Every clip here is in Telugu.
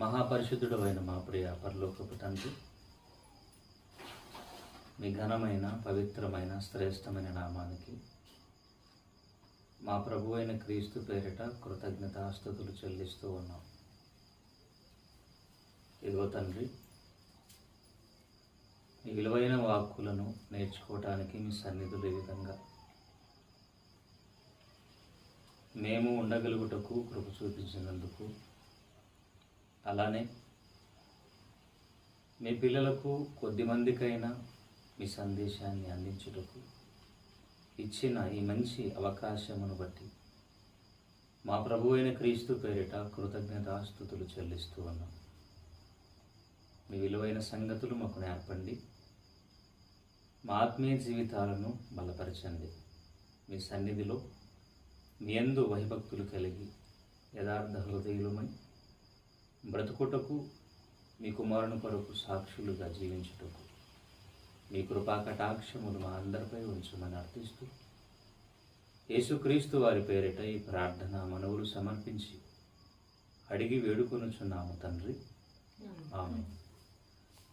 మహాపరిశుద్ధుడు అయిన మా ప్రియ పరలోకపు తండ్రి మీ ఘనమైన పవిత్రమైన శ్రేష్టమైన నామానికి మా ప్రభు అయిన క్రీస్తు పేరిట కృతజ్ఞతాస్థుతులు చెల్లిస్తూ ఉన్నాం. ఇదిగో తండ్రి మీ విలువైన వాక్కులను నేర్చుకోవటానికి మీ సన్నిధులు ఈ విధంగా. మేము ఉండగలుగుటకు కృప చూపించినందుకు అలానే మీ పిల్లలకు కొద్ది మందికైనా మీ సందేశాన్ని అందించుటకు ఇచ్చిన ఈ మంచి అవకాశమును బట్టి మా ప్రభు అయిన క్రీస్తు పేరిట కృతజ్ఞతాస్థుతులు చెల్లిస్తూ ఉన్నాం. మీ విలువైన సంగతులు మాకు నేర్పండి. మా ఆత్మీయ జీవితాలను బలపరచండి. మీ సన్నిధిలో మీ ఎందు వహిభక్తులు కలిగి యథార్థ హృదయులమై బ్రతుకుటకు మీ కుమారుని కొరకు సాక్షులుగా జీవించుటకు. మీ కృపా కటాక్షములు మా అందరిపై ఉంచమని అర్థిస్తూ యేసుక్రీస్తు వారి పేరిట ఈ ప్రార్థన మనవులు సమర్పించి అడిగి వేడుకొనుచున్నాము తండ్రి. ఆమె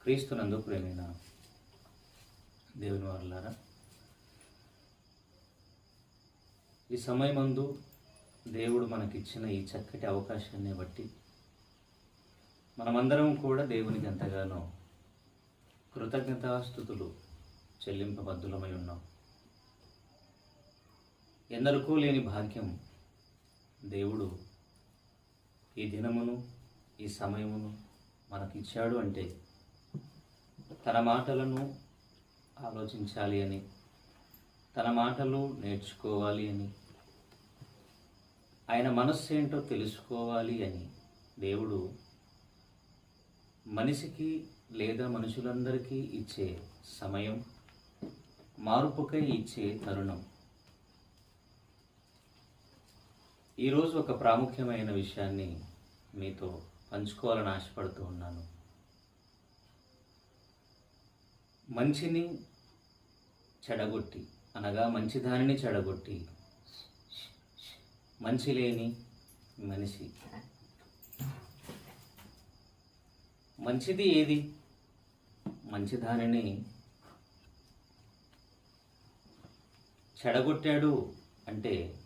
క్రీస్తునందు ప్రేమైన దేవుని వారులారా ఈ సమయమందు దేవుడు మనకిచ్చిన ఈ చక్కటి అవకాశాన్ని బట్టి మనమందరం కూడా దేవునికి ఎంతగానో కృతజ్ఞతాస్థుతులు చెల్లింపబద్ధులమై ఉన్నాం. ఎందరికో లేని భాగ్యం దేవుడు ఈ దినమును ఈ సమయమును మనకిచ్చాడు అంటే తన మాటలను ఆలోచించాలి అని తన మాటలు నేర్చుకోవాలి అని ఆయన మనస్సు ఏంటో తెలుసుకోవాలి అని దేవుడు మనిషికి లేదా మనుషులందరికీ ఇచ్చే సమయం మార్పుకై ఇచ్చే తరుణం. ఈరోజు ఒక ప్రాముఖ్యమైన విషయాన్ని మీతో పంచుకోవాలని ఆశపడుతూ ఉన్నాను. మంచిని చెడగొట్టి అనగా మంచి దానిని చెడగొట్టి మంచి లేని మనిషి మంచిది ఏది? మంచి దానిని చెడగొట్టాడు అంటే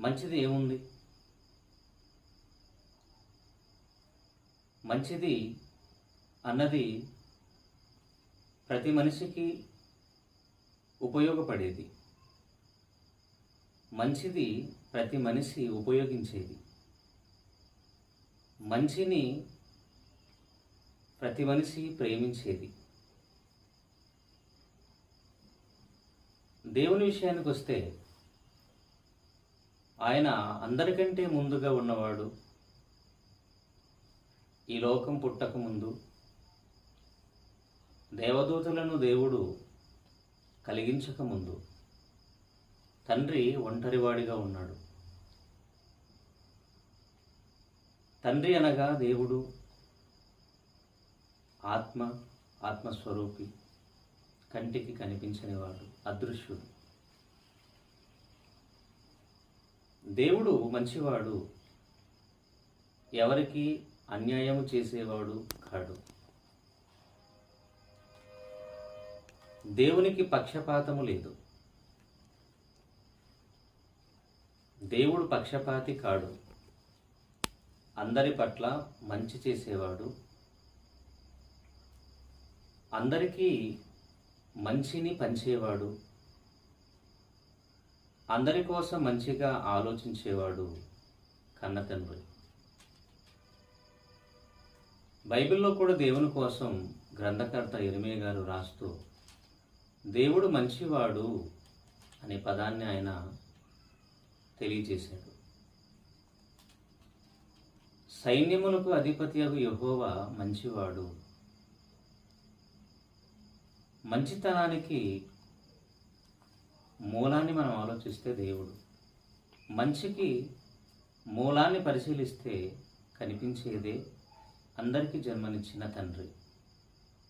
మంచిది ఏముంది? మంచిది అన్నది ప్రతి మనిషికి ఉపయోగపడేది. మంచిది ప్రతి మనిషి ఉపయోగించేది. మంచిని ప్రతి మనిషి ప్రేమించేది. దేవుని విషయానికి వస్తే ఆయన అందరికంటే ముందుగా ఉన్నవాడు ఈ లోకం పుట్టక ముందు దేవదూతలను దేవుడు కలిగించక ముందు తండ్రి ఒంటరివాడిగా ఉన్నాడు. తండ్రి అనగా దేవుడు ఆత్మ ఆత్మస్వరూపి కంటికి కనిపించనివాడు అదృశ్యుడు. దేవుడు మంచివాడు ఎవరికి అన్యాయం చేసేవాడు కాడు. దేవునికి పక్షపాతము లేదు. దేవుడు పక్షపాతి కాడు. అందరి పట్ల మంచి చేసేవాడు అందరికీ మంచిని పంచేవాడు అందరి కోసం మంచిగా ఆలోచించేవాడు కన్న తండ్రి బైబిల్లో కూడా దేవుని కోసం గ్రంథకర్త ఎరిమే గారు రాస్తూ దేవుడు మంచివాడు అనే పదాన్ని ఆయన తెలియజేశాడు. సైన్యములకు అధిపతి అగు యహోవా మంచివాడు. మంచితనానికి మూలాన్ని మనం ఆలోచిస్తే దేవుడు. మంచికి మూలాన్ని పరిశీలిస్తే కనిపించేదే అందరికీ జన్మనిచ్చిన తండ్రి.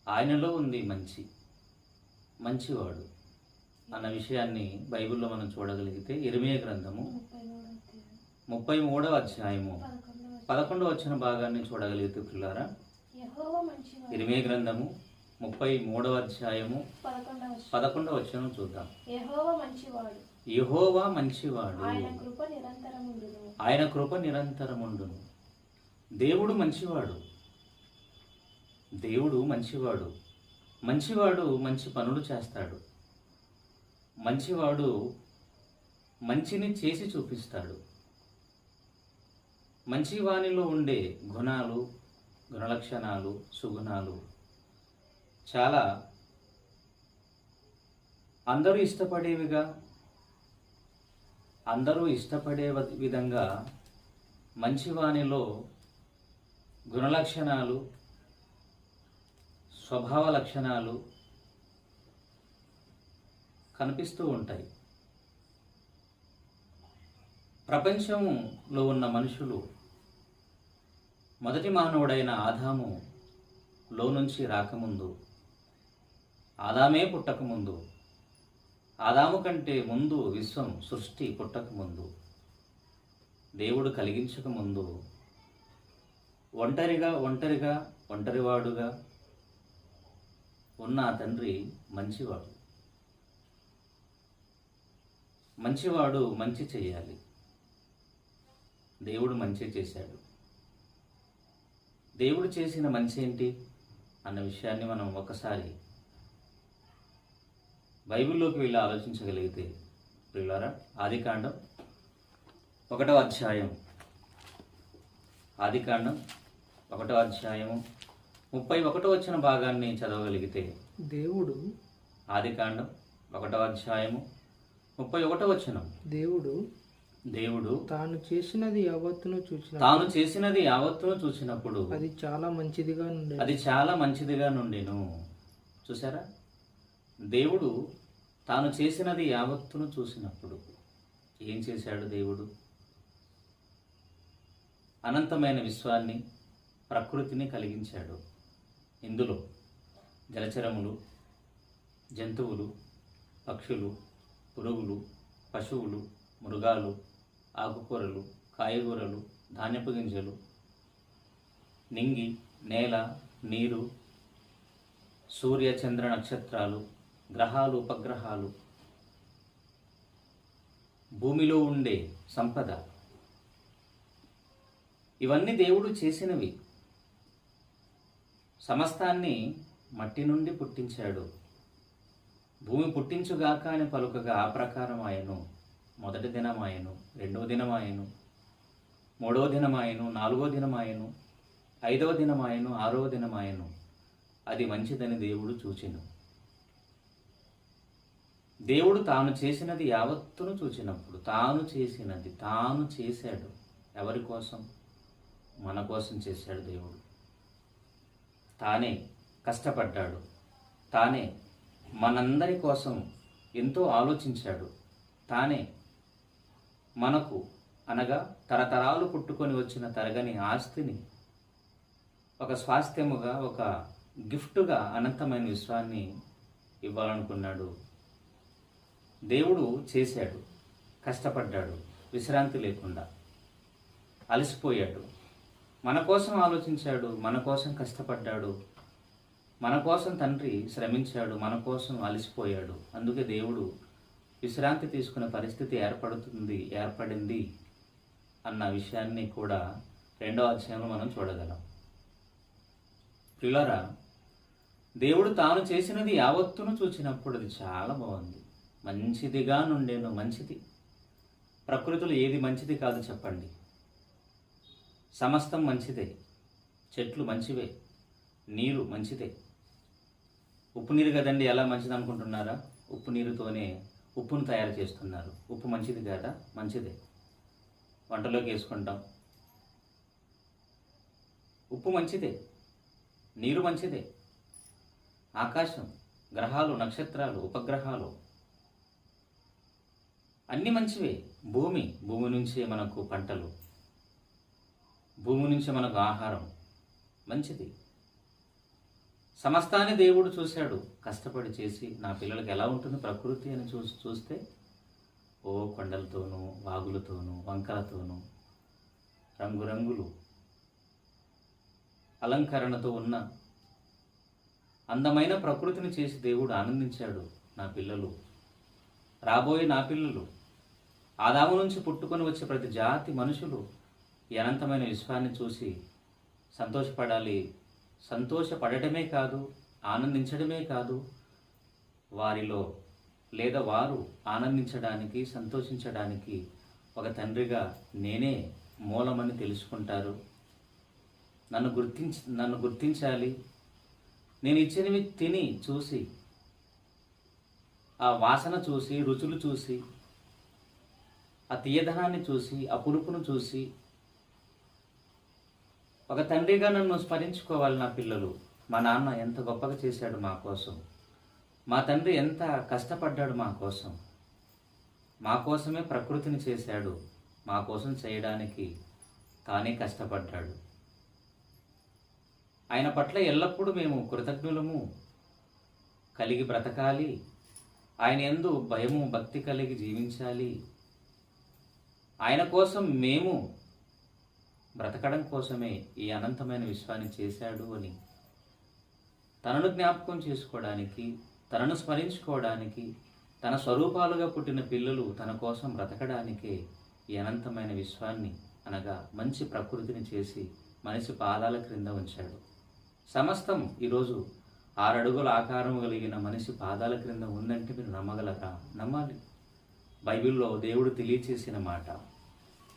ఆయనలో ఉంది మంచి మంచివాడు అన్న విషయాన్ని బైబిల్లో మనం చూడగలిగితే ఇరిమే గ్రంథము ముప్పై మూడవ అధ్యాయము. పదకొండవ వచ్చిన భాగాన్ని చూడగలిగితే పిల్లారా ఇరిమే గ్రంథము ముప్పై మూడవ అధ్యాయము పదకొండవ వచనం. చూద్దాం. యెహోవా మంచివాడు. యహోవా మంచివాడు. ఆయన కృప నిరంతరముండును. ఆయన కృప నిరంతరముండును. దేవుడు మంచివాడు. దేవుడు మంచివాడు. మంచివాడు మంచి పనులు చేస్తాడు. మంచివాడు మంచిని చేసి చూపిస్తాడు. మంచివానిలో ఉండే గుణాలు గుణలక్షణాలు సుగుణాలు చాలా అందరూ ఇష్టపడేవిగా అందరూ ఇష్టపడే విధంగా మంచివానిలో గుణలక్షణాలు స్వభావ లక్షణాలు కనిపిస్తూ ఉంటాయి. ప్రపంచంలో ఉన్న మనుషులు మొదటి మానవుడైన ఆదాము లో నుంచి రాకముందు ఆదామే పుట్టకముందు ఆదాము కంటే ముందు విశ్వం సృష్టి పుట్టకముందు దేవుడు కలిగించకముందు ఒంటరిగా ఒంటరిగా ఒంటరివాడుగా ఉన్న తండ్రి మంచివాడు. మంచివాడు మంచి చేయాలి. దేవుడు మంచి చేశాడు. దేవుడు చేసిన మంచి ఏంటి? అన్న విషయాన్ని మనం ఒకసారి బైబిల్లోకి వెళ్ళి ఆలోచించగలిగితే ప్రియులారా ఆదికాండం ఒకటో అధ్యాయం. ఆదికాండం ఒకటో అధ్యాయము ముప్పై ఒకటో వచ్చిన భాగాన్ని చదవగలిగితే దేవుడు ఆదికాండం ఒకటో అధ్యాయము ముప్పై ఒకటో వచనం. దేవుడు దేవుడు తాను చేసినది యావత్తును చూసిన తాను చేసినది యావత్తును చూసినప్పుడు అది చాలా మంచిదిగా ఉండే అది చాలా మంచిదిగా నుండెను. చూసారా దేవుడు తాను చేసినది యావత్తును చూసినప్పుడు ఏం చేశాడు దేవుడు? అనంతమైన విశ్వాన్ని ప్రకృతిని కలిగించాడు. ఇందులో జలచరములు జంతువులు పక్షులు పురుగులు పశువులు మృగాలు ఆకుకూరలు కాయగూరలు ధాన్యపు గింజలు నింగి నేల నీరు సూర్య చంద్ర నక్షత్రాలు గ్రహాలు ఉపగ్రహాలు. భూమిలో ఉండే సంపద. ఇవన్నీ దేవుడు చేసినవి. సమస్తాన్ని మట్టి నుండి పుట్టించాడు. భూమి పుట్టించుగాక అని పలుకగా ఆ ప్రకారం ఆయను మొదటి దినమాయను రెండవ దినమాయను మూడవ దినమాయను నాలుగో దినమాయను ఐదవ దినమాయను ఆరవ దినమాయను. అది మంచిదని దేవుడు చూచెను. దేవుడు తాను చేసినది యావత్తును చూచినప్పుడు తాను చేసినది తాను చేశాడు. ఎవరి కోసం? మన కోసం చేశాడు దేవుడు. తానే కష్టపడ్డాడు. తానే మనందరి కోసం ఎంతో ఆలోచించాడు. తానే మనకు అనగా తరతరాలు పుట్టుకొని వచ్చిన తరగని ఆస్తిని ఒక స్వాస్థ్యముగా ఒక గిఫ్ట్గా అనంతమైన విశ్వాన్ని ఇవ్వాలనుకున్నాడు దేవుడు చేశాడు. కష్టపడ్డాడు. విశ్రాంతి లేకుండా. అలసిపోయాడు. మన కోసం ఆలోచించాడు. మన కోసం కష్టపడ్డాడు. మన కోసం తండ్రి శ్రమించాడు. మన కోసం అలసిపోయాడు. అందుకే దేవుడు విశ్రాంతి తీసుకునే పరిస్థితి ఏర్పడుతుంది ఏర్పడింది అన్న విషయాన్ని కూడా రెండో అధ్యాయంలో మనం చూడగలం. ప్రియులరా దేవుడు తాను చేసినది యావత్తును చూచినప్పుడు అది చాలా బాగుంది. మంచిదిగా నుండేను మంచిది. ప్రకృతిలో ఏది మంచిది కాదు చెప్పండి. సమస్తం మంచిదే చెట్లు మంచివే నీరు మంచిదే. ఉప్పు నీరు కదండి ఎలా మంచిది అనుకుంటున్నారా? ఉప్పు నీరుతోనే ఉప్పును తయారు చేస్తున్నారు. ఉప్పు మంచిది కాదా? మంచిదే. వంటలోకి వేసుకుంటాం. ఉప్పు మంచిదే నీరు మంచిదే. ఆకాశం గ్రహాలు నక్షత్రాలు ఉపగ్రహాలు అన్నీ మంచివే. భూమి భూమి నుంచే మనకు పంటలు. భూమి నుంచే మనకు ఆహారం. మంచిది. సమస్తాన్ని దేవుడు చూశాడు. కష్టపడి చేసి నా పిల్లలకి ఎలా ఉంటుంది ప్రకృతి అని చూ చూస్తే ఓ కొండలతోనూ వాగులతోనూ వంకలతోనూ రంగురంగులు అలంకరణతో ఉన్న అందమైన ప్రకృతిని చేసి దేవుడు ఆనందించాడు నా పిల్లలు. రాబోయే నా పిల్లలు ఆదాము నుంచి పుట్టుకొని వచ్చే ప్రతి జాతి మనుషులు ఈ అనంతమైన విశ్వాన్ని చూసి సంతోషపడాలి. సంతోషపడటమే కాదు ఆనందించడమే కాదు వారిలో లేదా వారు ఆనందించడానికి సంతోషించడానికి ఒక తండ్రిగా నేనే మూలమని తెలుసుకుంటారు. నన్ను గుర్తించ నన్ను గుర్తించాలి. నేను ఇచ్చినవి తిని చూసి ఆ వాసన చూసి రుచులు చూసి ఆ తీయధనాన్ని చూసి ఆ పులుపును చూసి ఒక తండ్రిగా నన్ను స్మరించుకోవాలి నా పిల్లలు. మా నాన్న ఎంత గొప్పగా చేశాడు మా కోసం. మా తండ్రి ఎంత కష్టపడ్డాడు మా కోసం. మా కోసమే ప్రకృతిని చేశాడు. మా కోసం చేయడానికి తానే కష్టపడ్డాడు. ఆయన పట్ల ఎల్లప్పుడూ మేము కృతజ్ఞులము. కలిగి బ్రతకాలి. ఆయన ఎందు భయము భక్తి కలిగి జీవించాలి. ఆయన కోసం మేము బ్రతకడం కోసమే ఈ అనంతమైన విశ్వాన్ని చేశాడు అని. తనను జ్ఞాపకం చేసుకోవడానికి తనను స్మరించుకోవడానికి తన స్వరూపాలుగా పుట్టిన పిల్లలు తన కోసం బ్రతకడానికే ఈ అనంతమైన విశ్వాన్ని అనగా మంచి ప్రకృతిని చేసి మనిషి పాదాల క్రింద ఉంచాడు. సమస్తం ఈరోజు ఆరడుగుల ఆకారం కలిగిన మనిషి పాదాల క్రింద ఉందంటే మీరు నమ్మగలరా? నమ్మాలి. బైబిల్లో దేవుడు తెలియచేసిన మాట.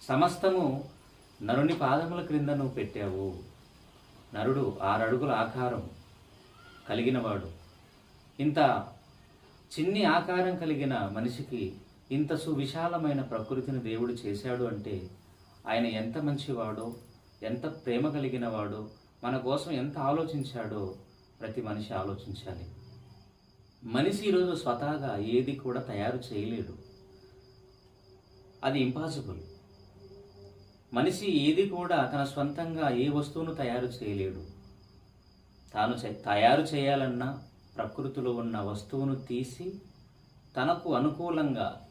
సమస్తము నరుని పాదముల క్రింద నువ్వు పెట్టావు. నరుడు ఆరడుగుల ఆకారం కలిగినవాడు. ఇంత చిన్ని ఆకారం కలిగిన మనిషికి ఇంత సువిశాలమైన ప్రకృతిని దేవుడు చేశాడు అంటే ఆయన ఎంత మంచివాడో ఎంత ప్రేమ కలిగిన వాడో మన కోసం ఎంత ఆలోచించాడో ప్రతి మనిషి ఆలోచించాలి. మనిషి ఈరోజు స్వతహాగా ఏది కూడా తయారు చేయలేడు. అది ఇంపాసిబుల్ మనిషి ఏది కూడా తన స్వంతంగా ఏ వస్తువును తయారు చేయలేడు. తాను తయారు చేయాలన్నా ప్రకృతిలో ఉన్న వస్తువును తీసి తనకు అనుకూలంగా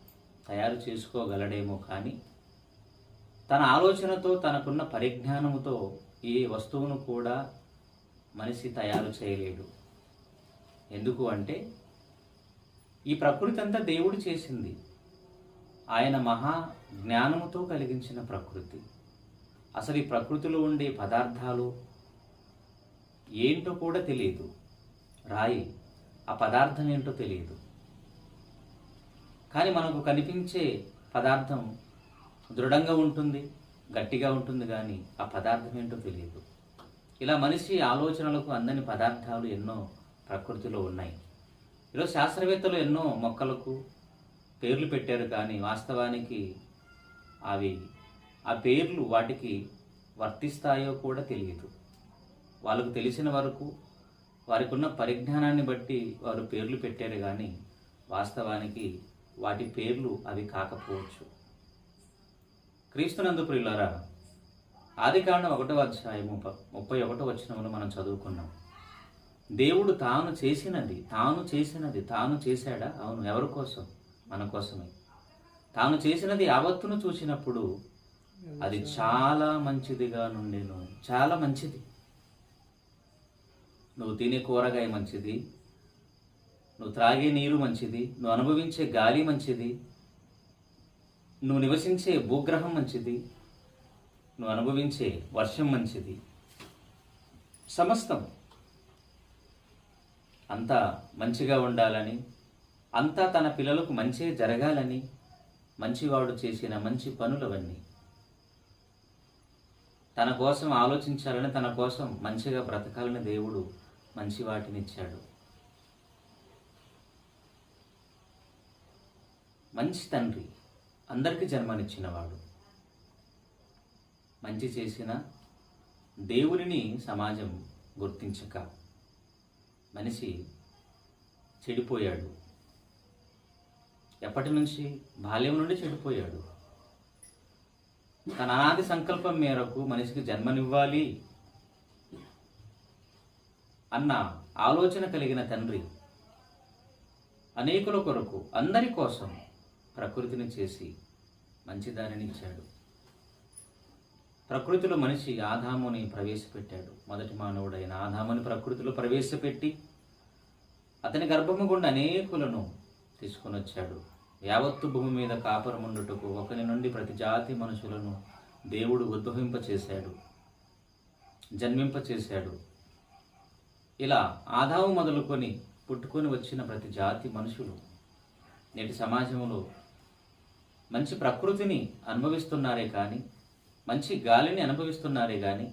తయారు చేసుకోగలడేమో కానీ తన ఆలోచనతో తనకున్న పరిజ్ఞానముతో ఏ వస్తువును కూడా మనిషి తయారు చేయలేడు. ఎందుకు అంటే ఈ ప్రకృతి అంతా దేవుడు చేసింది. ఆయన మహా జ్ఞానముతో కలిగించిన ప్రకృతి. అసలు ఈ ప్రకృతిలో ఉండే పదార్థాలు ఏంటో కూడా తెలియదు. రాయి ఆ పదార్థం ఏంటో తెలియదు. కానీ మనకు కనిపించే పదార్థం దృఢంగా ఉంటుంది గట్టిగా ఉంటుంది కానీ ఆ పదార్థం ఏంటో తెలియదు. ఇలా మనిషి ఆలోచనలకు అందని పదార్థాలు ఎన్నో ప్రకృతిలో ఉన్నాయి. ఈరోజు శాస్త్రవేత్తలు ఎన్నో మొక్కలకు పేర్లు పెట్టారు కానీ వాస్తవానికి అవి ఆ పేర్లు వాటికి వర్తిస్తాయో కూడా తెలియదు. వాళ్ళకు తెలిసిన వరకు వారికి ఉన్న పరిజ్ఞానాన్ని బట్టి వారు పేర్లు పెట్టారు కానీ వాస్తవానికి వాటి పేర్లు అవి కాకపోవచ్చు. క్రీస్తునందు ప్రియులారా ఆదికాండం ఒకటో అధ్యాయము ముప్పై ఒకటో వచనంలో మనం చదువుకున్నాం. దేవుడు తాను చేసినది తాను చేసినది తాను చేశాడా? అవును ఎవరి కోసం? మన కోసమే. తాను చేసినది యావత్తును చూసినప్పుడు అది చాలా మంచిదిగా నుండెను. చాలా మంచిది. నువ్వు తినే కూరగాయ మంచిది. నువ్వు త్రాగే నీరు మంచిది. నువ్వు అనుభవించే గాలి మంచిది. నువ్వు నివసించే భూగ్రహం మంచిది. నువ్వు అనుభవించే వర్షం మంచిది. సమస్తం. అంతా మంచిగా ఉండాలని అంతా తన పిల్లలకు మంచి జరగాలని మంచివాడు చేసిన మంచి పనులవన్నీ తన కోసం ఆలోచించాలని తన కోసం మంచిగా బ్రతకాలని దేవుడు మంచి వాటినిచ్చాడు మంచి తండ్రి అందరికీ జన్మనిచ్చినవాడు. మంచి చేసిన దేవుడిని సమాజం గుర్తించక మనిషి చెడిపోయాడు. ఎప్పటి నుంచి? బాల్యం నుండి చెడిపోయాడు. తన అనాది సంకల్పం మేరకు మనిషికి జన్మనివ్వాలి అన్న ఆలోచన కలిగిన తండ్రి అనేకుల కొరకు అందరి కోసం ప్రకృతిని చేసి మంచిదానిని ఇచ్చాడు. ప్రకృతిలో మనిషి ఆదాముని ప్రవేశపెట్టాడు. మొదటి మానవుడైన ఆదాముని ప్రకృతిలో ప్రవేశపెట్టి అతని గర్భము గుండా అనేకులను తీసుకొని వచ్చాడు యావత్తు భూమి మీద కాపురముండుటకు ఒకరి నుండి ప్రతి జాతి మనుషులను దేవుడు ఉద్భవింప చేశాడు జన్మింప చేశాడు ఇలా ఆదావు మొదలుకొని పుట్టుకొని వచ్చిన ప్రతి జాతి మనుషులు నేటి సమాజంలో మంచి ప్రకృతిని అనుభవిస్తున్నారే కానీ మంచి గాలిని అనుభవిస్తున్నారే కానీ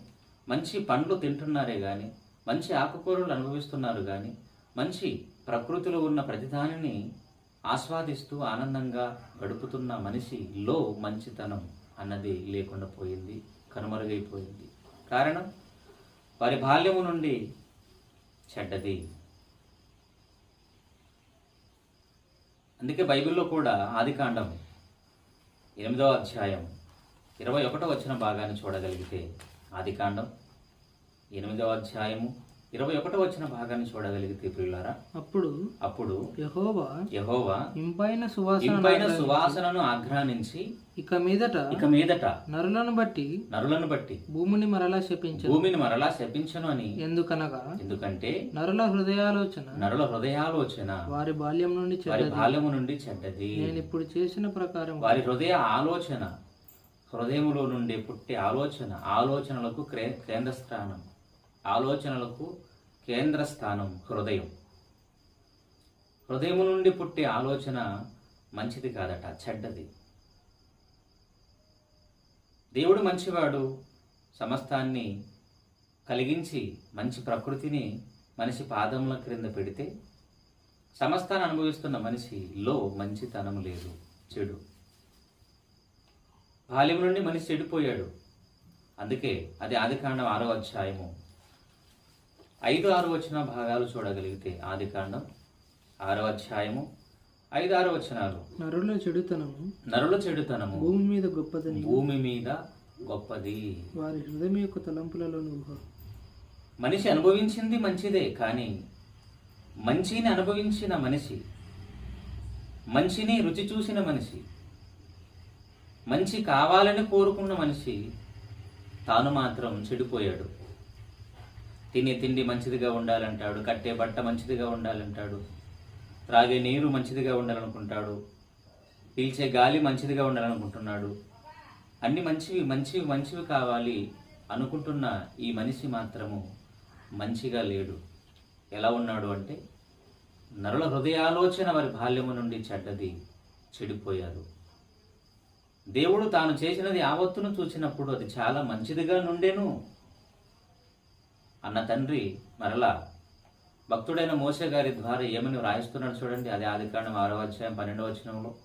మంచి పండ్లు తింటున్నారే కానీ మంచి ఆకుకూరలు అనుభవిస్తున్నారు కానీ మంచి ప్రకృతిలో ఉన్న ప్రతిదానిని ఆస్వాదిస్తూ ఆనందంగా గడుపుతున్న మనిషిలో మంచితనం అన్నది లేకుండా పోయింది కనుమరుగైపోయింది. కారణం? వారి బాల్యము నుండి చెడ్డది. అందుకే బైబిల్లో కూడా ఆదికాండం ఎనిమిదవ అధ్యాయం ఇరవై ఒకటో వచ్చిన భాగాన్ని చూడగలిగితే ఆదికాండం ఎనిమిదవ అధ్యాయము ఇరవై ఒకటో వచ్చిన భాగాన్ని చూడగలిగితే ప్రియులారా? అప్పుడు అప్పుడు యెహోవా యహోవా ఇంపైన సువాసన ఇంపైన సువాసనను ఆఘ్రానించి ఇక మీదట ఇక మీదట నరులను బట్టి నరులను బట్టి భూమిని మరలా శపించదు భూమిని మరలా శపించను అని ఎందుకనగా ఎందుకంటే నరుల హృదయాలోచన నరుల హృదయాలోచన వారి బాల్యం నుండి వారి బాల్యము నుండి చెడ్డది. నేను ఇప్పుడు చేసిన ప్రకారం వారి హృదయ ఆలోచన హృదయములో నుండి పుట్టే ఆలోచన ఆలోచనలకు కేంద్ర స్థానం ఆలోచనలకు కేంద్ర స్థానం హృదయం. హృదయం నుండి పుట్టే ఆలోచన మంచిది కాదట చెడ్డది. దేవుడు మంచివాడు సమస్తాన్ని కలిగించి మంచి ప్రకృతిని మనిషి పాదముల క్రింద పెడితే సమస్తాన్ని అనుభవిస్తున్న మనిషిలో మంచితనం లేదు చెడు. బాల్యం నుండి మనిషి చెడిపోయాడు. అందుకే అది ఆదికాండం ఆరో అధ్యాయము ఐదు ఆరు వచ్చిన భాగాలు చూడగలిగితే ఆదికాండం ఆరో అధ్యాయము ఐదు ఆరు వచనాలు. నరుల చెడుతనము నరుల చెడుతనము భూమి మీద గొప్పదని. భూమి మీద గొప్పది. వారి హృదయం యొక్క తలంపులలో మనిషి అనుభవించింది మంచిదే కానీ మంచిని అనుభవించిన మనిషి మంచిని రుచి చూసిన మనిషి మంచి కావాలని కోరుకున్న మనిషి తాను మాత్రం చెడిపోయాడు. తినే తిండి మంచిదిగా ఉండాలంటాడు కట్టే బట్ట మంచిదిగా ఉండాలంటాడు త్రాగే నీరు మంచిదిగా ఉండాలనుకుంటాడు పీల్చే గాలి మంచిదిగా ఉండాలనుకుంటున్నాడు. అన్ని మంచివి మంచివి మంచివి కావాలి అనుకుంటున్న ఈ మనిషి మాత్రము మంచిగా లేడు. ఎలా ఉన్నాడు అంటే నరుల హృదయాలోచన వారి బాల్యము నుండి చెడ్డది చెడిపోయారు. దేవుడు తాను చేసినది ఆవత్తును చూసినప్పుడు అది చాలా మంచిదిగా నుండెను. అన్న తండ్రి మరలా భక్తుడైన మోసే గారి ద్వారా ఏమని వ్రాయిస్తున్నాడు చూడండి అది ఆది కాండం ఆరో అధ్యాయం పన్నెండవ వచనంలో.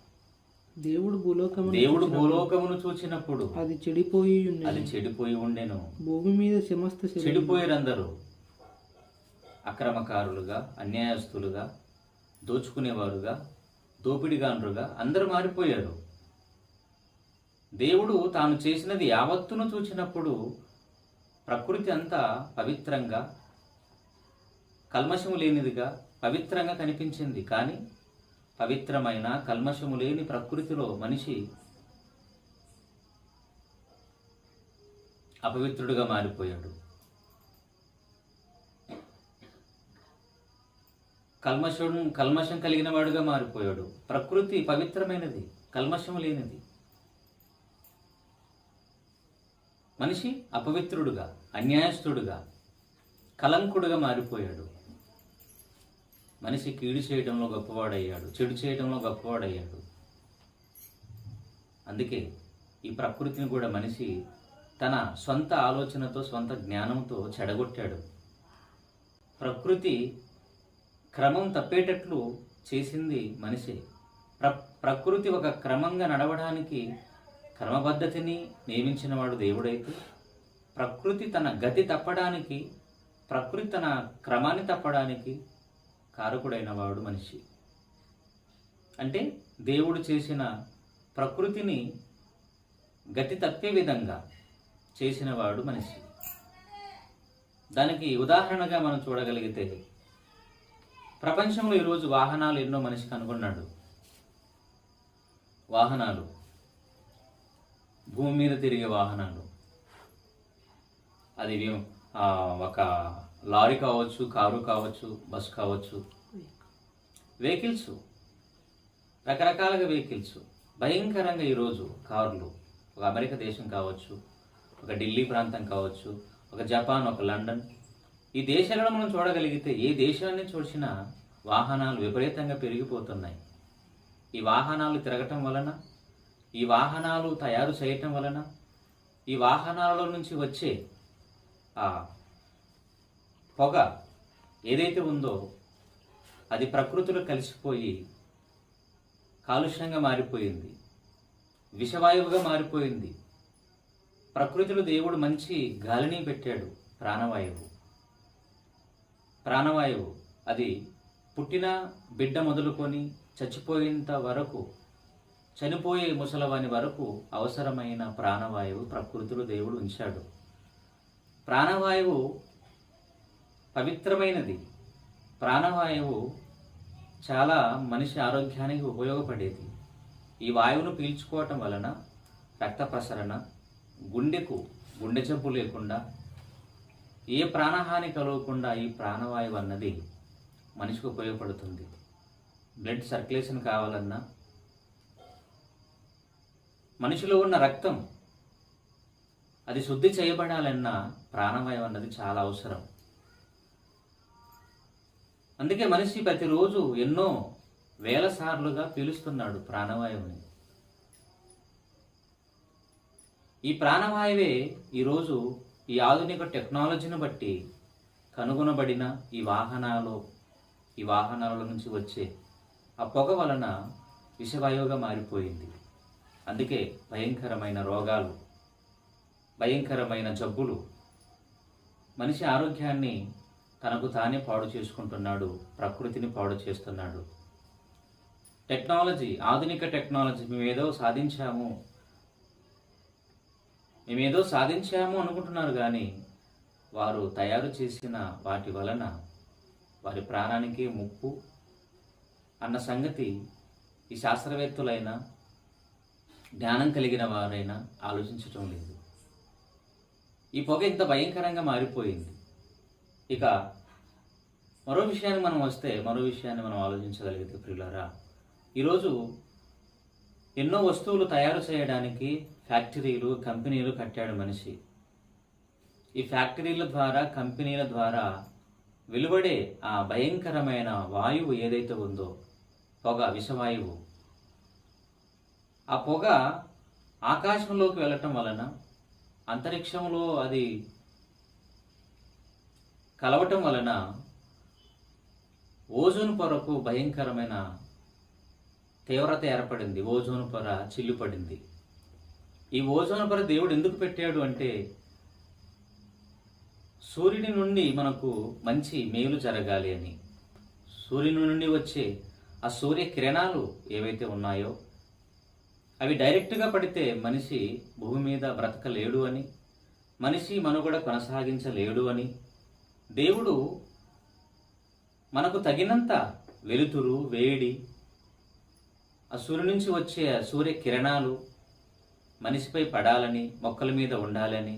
దేవుడు భూలోకము దేవుడు భూలోకమును చూచినప్పుడు అది చెడిపోయి అది చెడిపోయి ఉండెను. భూమి మీద సమస్త చెడిపోయారందరూ. అక్రమకారులుగా అన్యాయస్తులుగా దోచుకునేవారుగా దోపిడిగాండ్రుగా అందరూ మారిపోయారు. దేవుడు తాను చేసినది యావత్తును చూచినప్పుడు ప్రకృతి అంతా పవిత్రంగా కల్మషము లేనిదిగా పవిత్రంగా కనిపించింది. కానీ పవిత్రమైన కల్మషము లేని ప్రకృతిలో మనిషి అపవిత్రుడుగా మారిపోయాడు. కల్మషం కల్మషం కలిగిన వాడుగా మారిపోయాడు. ప్రకృతి పవిత్రమైనది కల్మషం లేనిది. మనిషి అపవిత్రుడుగా అన్యాయస్తుడుగా కలంకుడుగా మారిపోయాడు. మనిషి కీడు చేయడంలో గొప్పవాడయ్యాడు చెడు చేయడంలో గొప్పవాడయ్యాడు. అందుకే ఈ ప్రకృతిని కూడా మనిషి తన సొంత ఆలోచనతో సొంత జ్ఞానంతో చెడగొట్టాడు. ప్రకృతి క్రమం తప్పేటట్లు చేసింది మనిషి. ప్ర ప్రకృతి ఒక క్రమంగా నడవడానికి క్రమపద్ధతిని నియమించినవాడు దేవుడైతే ప్రకృతి తన గతి తప్పడానికి ప్రకృతి తన క్రమాన్ని తప్పడానికి కారకుడైన వాడు మనిషి. అంటే దేవుడు చేసిన ప్రకృతిని గతి తప్పే విధంగా చేసినవాడు మనిషి. దానికి ఉదాహరణగా మనం చూడగలిగితే ప్రపంచంలో ఈరోజు వాహనాలు ఎన్నో మనిషి కనుగొన్నాడు వాహనాలు. భూమి మీద తిరిగే వాహనాలు. అది ఒక లారీ కావచ్చు కారు కావచ్చు బస్ కావచ్చు. వెహికల్స్ రకరకాలుగా వెహికల్స్ భయంకరంగా ఈరోజు కార్లు. ఒక అమెరికా దేశం కావచ్చు ఒక ఢిల్లీ ప్రాంతం కావచ్చు ఒక జపాన్ ఒక లండన్. ఈ దేశాలను మనం చూడగలిగితే ఏ దేశాన్ని చూసినా వాహనాలు విపరీతంగా పెరిగిపోతున్నాయి. ఈ వాహనాలు తిరగటం వలన ఈ వాహనాలు తయారు చేయటం వలన ఈ వాహనాల నుంచి వచ్చే ఆ పొగ ఏదైతే ఉందో అది ప్రకృతిలో కలిసిపోయి కాలుష్యంగా మారిపోయింది విషవాయువుగా మారిపోయింది. ప్రకృతిలో దేవుడు మంచి గాలిని పెట్టాడు ప్రాణవాయువు. ప్రాణవాయువు అది పుట్టిన బిడ్డ మొదలుకొని చచ్చిపోయేంత వరకు చనిపోయే ముసలవాని వరకు అవసరమైన ప్రాణవాయువు ప్రకృతిలో దేవుడు ఉంచాడు. ప్రాణవాయువు పవిత్రమైనది. ప్రాణవాయువు చాలా మనిషి ఆరోగ్యానికి ఉపయోగపడేది. ఈ వాయువును పీల్చుకోవటం వలన రక్త ప్రసరణ గుండెకు గుండె జబ్బు లేకుండా ఏ ప్రాణహాని కలగకుండా ఈ ప్రాణవాయువు అన్నది మనిషికి ఉపయోగపడుతుంది. బ్లడ్ సర్క్యులేషన్ కావాలన్నా మనిషిలో ఉన్న రక్తం అది శుద్ధి చేయబడాలన్న ప్రాణవాయువు అన్నది చాలా అవసరం. అందుకే మనిషి ప్రతిరోజు ఎన్నో వేల సార్లుగా పీలుస్తున్నాడు ప్రాణవాయువుని. ఈ ప్రాణవాయువే ఈరోజు ఈ ఆధునిక టెక్నాలజీని బట్టి కనుగొనబడిన ఈ వాహనాలు ఈ వాహనాల నుంచి వచ్చే ఆ పొగ వలన విషవాయువుగా మారిపోయింది. అందుకే భయంకరమైన రోగాలు భయంకరమైన జబ్బులు. మనిషి ఆరోగ్యాన్ని తనకు తానే పాడు చేసుకుంటున్నాడు ప్రకృతిని పాడు చేస్తున్నాడు. టెక్నాలజీ ఆధునిక టెక్నాలజీ మేమేదో సాధించాము. మేమేదో సాధించాము అనుకుంటున్నారు కానీ వారు తయారు చేసిన వాటి వలన వారి ప్రాణానికి ముప్పు అన్న సంగతి ఈ శాస్త్రవేత్తలైనా జ్ఞానం కలిగిన వారైనా ఆలోచించటం లేదు. ఈ పొగ ఇంత భయంకరంగా మారిపోయింది. ఇక మరో విషయాన్ని మనం వస్తే మరో విషయాన్ని మనం ఆలోచించగలిగితే ప్రియులరా ఈరోజు ఎన్నో వస్తువులు తయారు చేయడానికి ఫ్యాక్టరీలు కంపెనీలు కట్టాడు మనిషి. ఈ ఫ్యాక్టరీల ద్వారా కంపెనీల ద్వారా వెలువడే ఆ భయంకరమైన వాయువు ఏదైతే ఉందో పొగ విషవాయువు ఆ పొగ ఆకాశంలోకి వెళ్ళటం వలన అంతరిక్షంలో అది కలవటం వలన ఓజోన్ పొరకు భయంకరమైన తీవ్రత ఏర్పడింది ఓజోన్ పొర చిల్లుపడింది. ఈ ఓజోన్ పొర దేవుడు ఎందుకు పెట్టాడు అంటే సూర్యుని నుండి మనకు మంచి మేలు జరగాలి అని. సూర్యుని నుండి వచ్చే ఆ సూర్య కిరణాలు ఏవైతే ఉన్నాయో అవి డైరెక్ట్గా పడితే మనిషి భూమి మీద బ్రతకలేడు అని మనిషి మనుగడ కొనసాగించలేడు అని దేవుడు మనకు తగినంత వెలుతురు వేడి ఆ సూర్యు నుంచి వచ్చే సూర్య కిరణాలు మనిషిపై పడాలని మొక్కల మీద ఉండాలని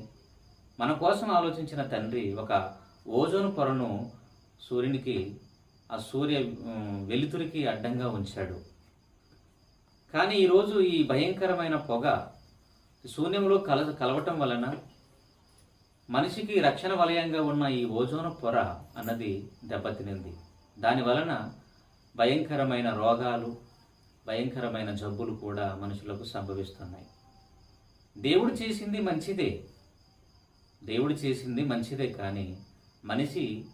మన కోసం ఆలోచించిన తండ్రి ఒక ఓజోన్ పొరను సూర్యునికి ఆ సూర్య వెలుతురికి అడ్డంగా ఉంచాడు. కానీ ఈరోజు ఈ భయంకరమైన పొగ శూన్యంలో కల కలవటం వలన మనిషికి రక్షణ వలయంగా ఉన్న ఈ ఓజోన పొర అన్నది దెబ్బతినింది. దాని వలన భయంకరమైన రోగాలు భయంకరమైన జబ్బులు కూడా మనుషులకు సంభవిస్తున్నాయి. దేవుడు చేసింది మంచిదే. దేవుడు చేసింది మంచిదే కానీ మనిషి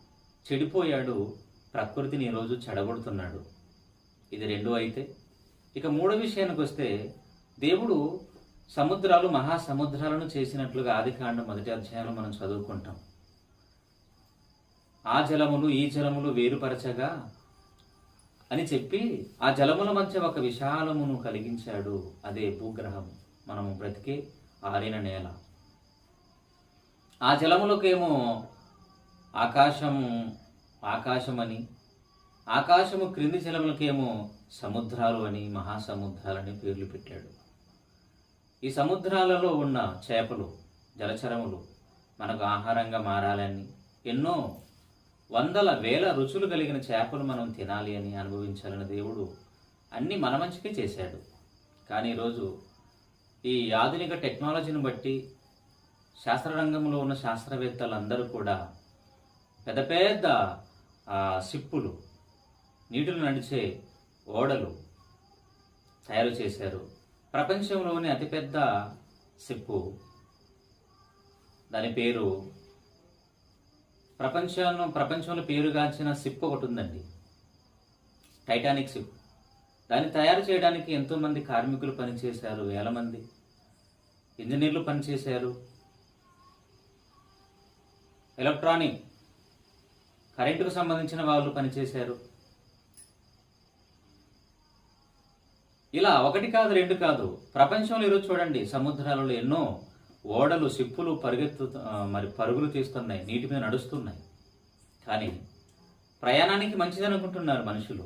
చెడిపోయాడు ప్రకృతిని ఈరోజు చెడగొడుతున్నాడు. ఇది రెండు అయితే ఇక మూడో విషయానికి వస్తే దేవుడు సముద్రాలు మహాసముద్రాలను చేసినట్లుగా ఆదికాండం మొదటి అధ్యాయంలో మనం చదువుకుంటాం. ఆ జలములు ఈ జలములు వేరుపరచగా అని చెప్పి ఆ జలముల మధ్య ఒక విశాలమును కలిగించాడు. అదే భూగ్రహం. మనము బ్రతికే ఆరిన నేల. ఆ జలములకేమో ఆకాశము ఆకాశమని ఆకాశము క్రింది జలములకేమో సముద్రాలు అని మహాసముద్రాలని పేర్లు పెట్టాడు. ఈ సముద్రాలలో ఉన్న చేపలు జలచరములు మనకు ఆహారంగా మారాలని ఎన్నో వందల వేల రుచులు కలిగిన చేపలు మనం తినాలి అని అనుభవించాలని దేవుడు అన్నీ మన మంచికే చేశాడు. కానీ ఈరోజు ఈ ఆధునిక టెక్నాలజీని బట్టి శాస్త్రరంగంలో ఉన్న శాస్త్రవేత్తలందరూ కూడా పెద్ద పెద్ద సిప్పులు నీటిలో నడిచే ఓడలు తయారు చేశారు. ప్రపంచంలోని అతిపెద్ద సిప్పు. దాని పేరు ప్రపంచంలో ప్రపంచంలో పేరుగాంచిన సిప్ ఒకటి ఉందండి. టైటానిక్ సిప్ దాన్ని తయారు చేయడానికి ఎంతోమంది కార్మికులు పనిచేశారు వేల మంది ఇంజనీర్లు పనిచేశారు. ఎలక్ట్రానిక్ కరెంటుకు సంబంధించిన వాళ్ళు పనిచేశారు. ఇలా ఒకటి కాదు రెండు కాదు. ప్రపంచంలో ఈరోజు చూడండి సముద్రాలలో ఎన్నో ఓడలు సిప్పులు పరిగెత్తు మరి పరుగులు తీస్తున్నాయి నీటి మీద నడుస్తున్నాయి. కానీ ప్రయాణానికి మంచిది అనుకుంటున్నారు మనుషులు.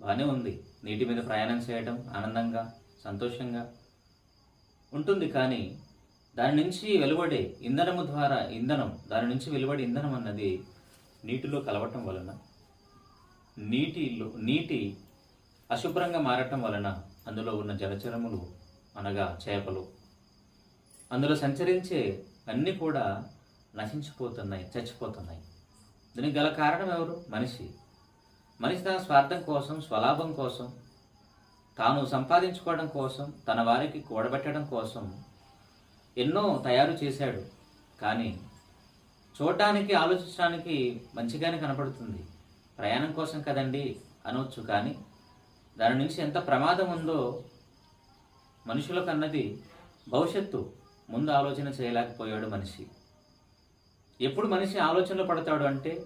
బాగానే ఉంది. నీటి మీద ప్రయాణం చేయడం ఆనందంగా సంతోషంగా ఉంటుంది. కానీ దాని నుంచి వెలువడే ఇంధనము ద్వారా ఇంధనం దాని నుంచి వెలువడే ఇంధనం అన్నది నీటిలో కలవటం వలన నీటిలో నీటి అశుభ్రంగా మారటం వలన అందులో ఉన్న జలచరములు అనగా చేపలు. అందులో సంచరించే అన్నీ కూడా నశించిపోతున్నాయి చచ్చిపోతున్నాయి. దీనికి గల కారణం ఎవరు? మనిషి. మనిషి తన స్వార్థం కోసం స్వలాభం కోసం తాను సంపాదించుకోవడం కోసం తన వారికి కూడబెట్టడం కోసం ఎన్నో తయారు చేశాడు. కానీ చూడటానికి ఆలోచించడానికి మంచిగానే కనపడుతుంది. ప్రయాణం కోసం కదండి అనవచ్చు కానీ దాని నుంచి ఎంత ప్రమాదం ఉందో మనుషులకు అన్నది భవిష్యత్తు ముందు ఆలోచన చేయలేకపోయాడు మనిషి. ఎప్పుడు మనిషి ఆలోచనలో పడతాడు అంటే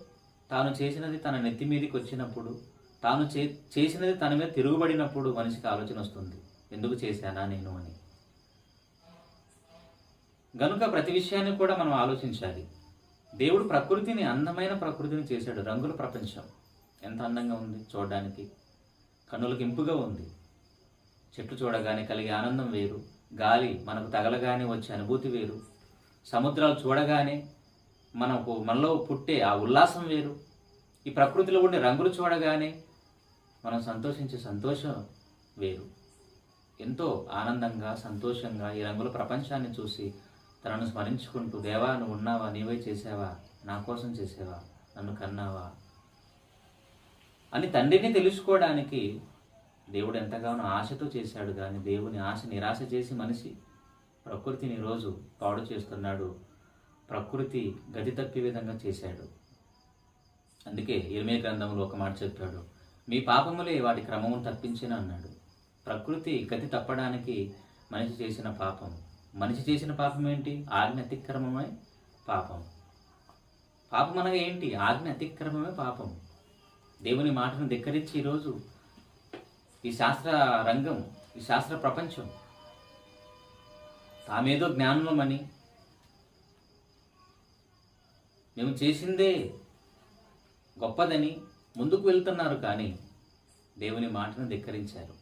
తాను చేసినది తన నెత్తి మీదకి వచ్చినప్పుడు తాను చే చేసినది తన మీద తిరుగుబడినప్పుడు మనిషికి ఆలోచన వస్తుంది. ఎందుకు చేశానా నేను అని. గనుక ప్రతి విషయాన్ని కూడా మనం ఆలోచించాలి. దేవుడు ప్రకృతిని అందమైన ప్రకృతిని చేశాడు. రంగుల ప్రపంచం. ఎంత అందంగా ఉంది చూడడానికి. కన్నులకు ఇంపుగా ఉంది. చెట్లు చూడగానే కలిగే ఆనందం వేరు. గాలి మనకు తగలగానే వచ్చే అనుభూతి వేరు. సముద్రాలు చూడగానే మనకు మనలో పుట్టే ఆ ఉల్లాసం వేరు. ఈ ప్రకృతిలో ఉండే రంగులు చూడగానే మనం సంతోషించే సంతోషం వేరు. ఎంతో ఆనందంగా సంతోషంగా ఈ రంగుల ప్రపంచాన్ని చూసి తనను స్మరించుకుంటూ దేవా నువ్వు ఉన్నావా? నీవే చేసావా? నా కోసం చేసావా? నన్ను కన్నావా? అని తండ్రిని తెలుసుకోవడానికి దేవుడు ఎంతగానో ఆశతో చేశాడు కానీ దేవుని ఆశ నిరాశ చేసి మనిషి ప్రకృతిని రోజు పాడు చేస్తున్నాడు. ప్రకృతి గతి తప్పే విధంగా చేశాడు. అందుకే ఇరమే గ్రంథంలో ఒక మాట చెప్పాడు. మీ పాపములే వాటి క్రమము తప్పించిన అన్నాడు. ప్రకృతి గతి తప్పడానికి మనిషి చేసిన పాపం. మనిషి చేసిన పాపం ఏంటి? ఆజ్ఞ అతిక్రమమే పాపం. పాపం అనగా ఏంటి? ఆజ్ఞ అతిక్రమమే పాపం. దేవుని మాటను ధిక్కరించి ఈరోజు ఈ శాస్త్ర రంగం ఈ శాస్త్ర ప్రపంచం తామేదో జ్ఞానులమని మేము చేసిందే గొప్పదని ముందుకు వెళ్తున్నారు కానీ దేవుని మాటను ధిక్కరించారు.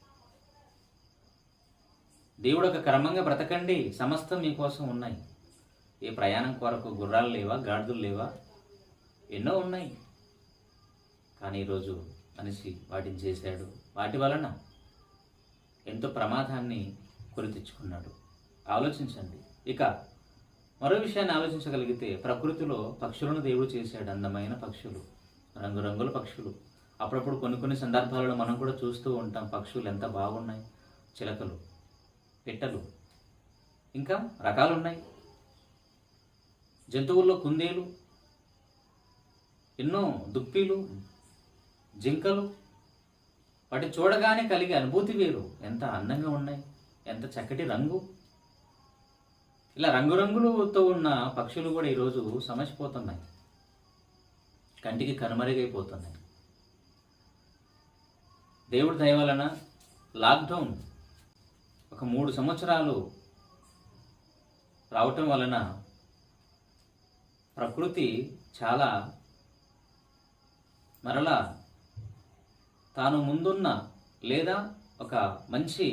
దేవుడు ఒక క్రమంగా బ్రతకండి సమస్తం మీకోసం ఉన్నాయి. ఏ ప్రయాణం కొరకు గుర్రాలు లేవా గాడిదలు లేవా? ఎన్నో ఉన్నాయి. కానీ ఈరోజు మనిషి వాటిని చేశాడు. వాటి వలన ఎంతో ప్రమాదాన్ని కొని తెచ్చుకున్నాడు ఆలోచించండి. ఇక మరో విషయాన్ని ఆలోచించగలిగితే ప్రకృతిలో పక్షులను దేవుడు చేశాడు. అందమైన పక్షులు రంగురంగుల పక్షులు. అప్పుడప్పుడు కొన్ని కొన్ని సందర్భాలలో మనం కూడా చూస్తూ ఉంటాం పక్షులు ఎంత బాగున్నాయి. చిలకలు పిట్టలు ఇంకా రకాలు ఉన్నాయి జంతువుల్లో కుందేలు ఎన్నో దుప్పిలు జింకలు? వాటి చూడగానే కలిగే అనుభూతి వేరు. ఎంత అందంగా ఉన్నాయి. ఎంత చక్కటి రంగు. ఇలా రంగురంగులతో ఉన్న పక్షులు కూడా ఈరోజు సమసిపోతున్నాయి. కంటికి కనుమరుగైపోతున్నాయి. దేవుడి దయ వలన లాక్డౌన్ ఒక మూడు సంవత్సరాలు రావటం వలన ప్రకృతి చాలా మరలా తాను ముందున్న లేదా ఒక మంచి